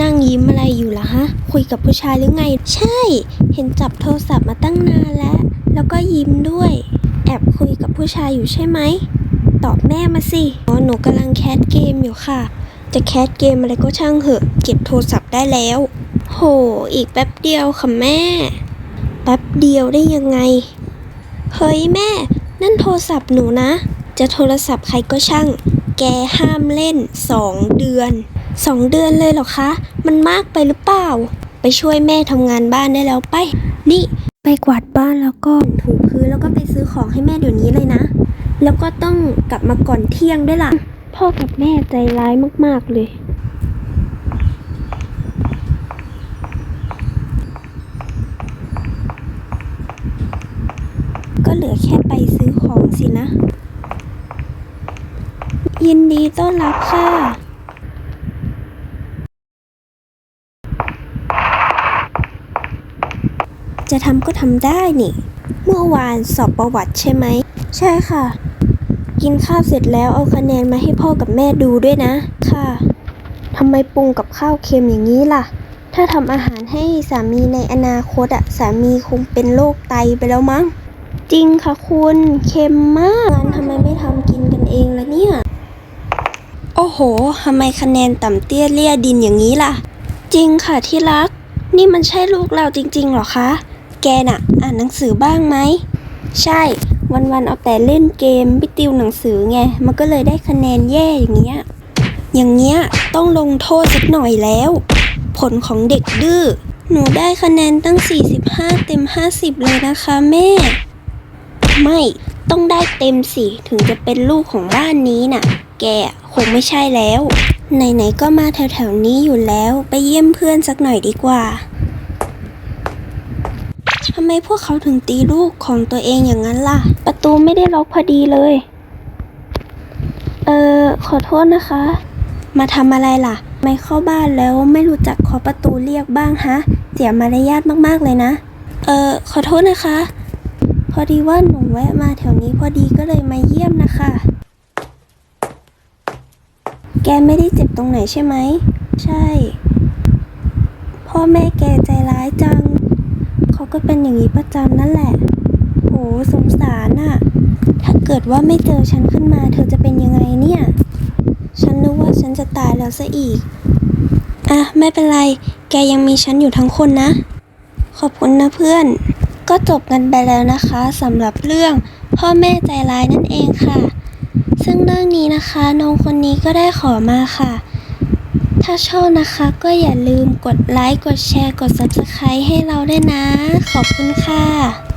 นั่งยิ้มอะไรอยู่ล่ะฮะ คุยกับผู้ชายหรือไง ใช่ เห็นจับโทรศัพท์มาตั้งนานแล้ว แล้วก็ยิ้มด้วย แอบคุยกับผู้ชายอยู่ใช่ไหม ตอบแม่มาสิ อ๋อ หนูกำลังแคสเกมอยู่ค่ะ จะแคสเกมอะไรก็ช่างเหอะ เก็บโทรศัพท์ได้แล้ว โห อีกแป๊บเดียวค่ะแม่ แป๊บเดียวได้ยังไง เฮ้ยแม่ นั่นโทรศัพท์หนูนะ จะโทรศัพท์ใครก็ช่าง แกห้ามเล่นสองเดือน สองเดือนเลยเหรอคะ มันมากไปหรือเปล่า ไปช่วยแม่ทำงานบ้านได้แล้วไป นี่ไปกวาดบ้านแล้วก็ถูพื้นแล้วก็ไปซื้อของให้แม่เดี๋ยวนี้เลยนะ แล้วก็ต้องกลับมาก่อนเที่ยงด้วยล่ะ พ่อกับแม่ใจร้ายมากๆเลย ก็เหลือแค่ไปซื้อของสินะ ยินดีต้อนรับค่ะ จะทำก็ทำได้นี่ เมื่อวานสอบประวัติใช่ไหม ใช่ค่ะ กินข้าวเสร็จแล้วเอาคะแนนมาให้พ่อกับแม่ดูด้วยนะ ค่ะทำไมปรุงกับข้าวเค็มอย่างนี้ล่ะ ถ้าทำอาหารให้สามีในอนาคตอะสามีคงเป็นโรคไตไปแล้วมั้ง จริงค่ะคุณเค็มมากงั้นทำไมไม่ทำกินกันเองล่ะเนี่ย โอ้โหทำไมคะแนนต่ำเตี้ยเลี่ยดินอย่างนี้ล่ะ จริงค่ะที่รัก นี่มันใช่ลูกเราจริงๆหรอคะ แกน่ะ อ่านหนังสือบ้างไหม ใช่ วันๆเอาแต่เล่นเกมไม่ติวหนังสือไง มันก็เลยได้คะแนนแย่อย่างเงี้ย อย่างเงี้ยต้องลงโทษสักหน่อยแล้ว ผลของเด็กดื้อ หนูได้คะแนนตั้ง 45 เต็ม 50 เลยนะคะแม่ ไม่ต้องได้เต็มสิถึงจะเป็นลูกของบ้านนี้น่ะ แกคงไม่ใช่แล้ว ไหนๆก็มาแถวๆนี้อยู่แล้ว ไปเยี่ยมเพื่อนสักหน่อยดีกว่า ทำไมพวกเขาถึงตีลูกของตัวเองอย่างนั้นล่ะ ประตูไม่ได้ล็อกพอดีเลย เออขอโทษนะคะ มาทำอะไรล่ะ ไม่เข้าบ้านแล้วไม่รู้จักเคาะประตูเรียกบ้างฮะ เสียมารยาทมากๆเลยนะ เออขอโทษนะคะ พอดีว่าหนูแวะมาแถวนี้พอดีก็เลยมาเยี่ยมนะคะ แกไม่ได้เจ็บตรงไหนใช่ไหม ใช่ พ่อแม่แกใจร้ายจังเขา ก็เป็นอย่างนี้ประจำนั่นแหละ โหสงสารน่ะ ถ้าเกิดว่าไม่เจอฉันขึ้นมาเธอจะเป็นยังไงเนี่ย ฉันนึกว่าฉันจะตายแล้วซะอีก อะ ไม่เป็นไร แกยังมีฉันอยู่ทั้งคนนะ ขอบคุณนะเพื่อน ก็จบกันไปแล้วนะคะสำหรับเรื่องพ่อแม่ใจร้ายนั่นเองค่ะ ซึ่งเรื่องนี้นะคะน้องคนนี้ก็ได้ขอมาค่ะ ถ้าชอบนะคะก็อย่าลืมกดไลค์ กดแชร์ กด Subscribe ให้เราด้วยนะ ขอบคุณค่ะ